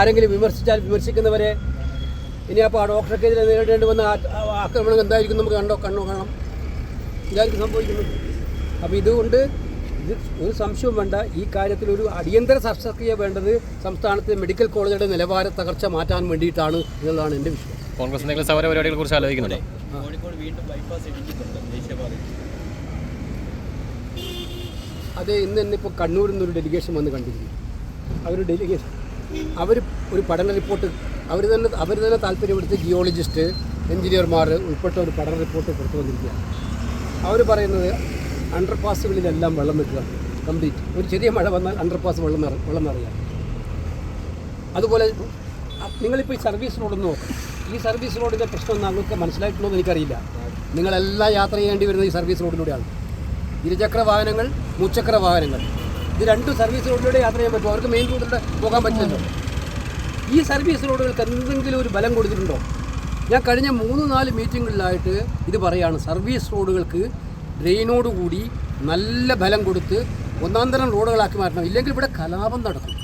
ആരെങ്കിലും വിമർശിച്ചാൽ വിമർശിക്കുന്നവരെ ഇനി അപ്പോൾ ആ ഡോക്ടർക്കെതിരെ നേരിടേണ്ടി വന്ന ആക്രമണം എന്തായിരിക്കും നമുക്ക് കണ്ടോ? കണ്ണോ കാണാം ഇതായിരിക്കും സംഭവിക്കുന്നത്? അപ്പോൾ ഇതുകൊണ്ട് ഇത് ഒരു സംശയവും വേണ്ട. ഈ കാര്യത്തിൽ ഒരു അടിയന്തര ശസ്ത്രക്രിയ വേണ്ടത് സംസ്ഥാനത്തെ മെഡിക്കൽ കോളേജുകളുടെ നിലവാര തകർച്ച മാറ്റാൻ വേണ്ടിയിട്ടാണ് എന്നുള്ളതാണ് എന്റെ വിഷയം കോൺഗ്രസ് എന്തെങ്കിലും സമര പരിപാടികളെ കുറിച്ച് ആലോചിക്കുന്നുണ്ടോ? കോഴിക്കോട് വീണ്ടും ബൈപ്പാസ് ഇടിക്കുന്നുണ്ട് ദേശീയപാതയിൽ അത് ഇന്ന് തന്നെ ഇപ്പോൾ കണ്ണൂരിൽ നിന്നൊരു ഡെലിഗേഷൻ വന്ന് കണ്ടിരുന്നു. അവർ ഡെലിഗേഷൻ അവർ ഒരു പഠന റിപ്പോർട്ട് അവർ തന്നെ അവർ തന്നെ താല്പര്യപ്പെടുത്തി ജിയോളജിസ്റ്റ് എഞ്ചിനീയർമാർ ഉൾപ്പെട്ട ഒരു പഠന റിപ്പോർട്ട് പുറത്തു വന്നിരിക്കുകയാണ്. അവർ പറയുന്നത് അണ്ടർപാസുകളിലെല്ലാം വെള്ളം നിൽക്കുക കംപ്ലീറ്റ് ഒരു ചെറിയ മഴ വന്നാൽ അണ്ടർപാസ് വെള്ളം നിറ വെള്ളം നിറയാം അതുപോലെ നിങ്ങളിപ്പോൾ ഈ സർവീസ് റോഡൊന്ന് നോക്കാം. ഈ സർവീസ് റോഡിന്റെ പ്രശ്നം നിങ്ങൾക്ക് മനസ്സിലായിട്ടുണ്ടോ എന്ന് എനിക്കറിയില്ല. നിങ്ങളെല്ലാം യാത്ര ചെയ്യേണ്ടി വരുന്നത് ഈ സർവീസ് റോഡിലൂടെയാണ് ഇരുചക്ര വാഹനങ്ങൾ മുച്ചക്ര വാഹനങ്ങൾ. ഇത് രണ്ടും സർവീസ് റോഡിലൂടെ യാത്ര ചെയ്യാൻ പറ്റും. അവർക്ക് മെയിൻ റോഡിലൂടെ പോകാൻ പറ്റില്ലല്ലോ. ഈ സർവീസ് റോഡുകൾക്ക് എന്തെങ്കിലും ഒരു ബലം കൊടുത്തിട്ടുണ്ടോ? ഞാൻ കഴിഞ്ഞ മൂന്ന് നാല് മീറ്റിങ്ങുകളിലായിട്ട് ഇത് പറയാണ്. സർവീസ് റോഡുകൾക്ക് ഡ്രെയിനോടുകൂടി നല്ല ബലം കൊടുത്ത് ഒന്നാം തരം റോഡുകളാക്കി മാറ്റണം. ഇല്ലെങ്കിൽ ഇവിടെ കലാപം നടക്കും.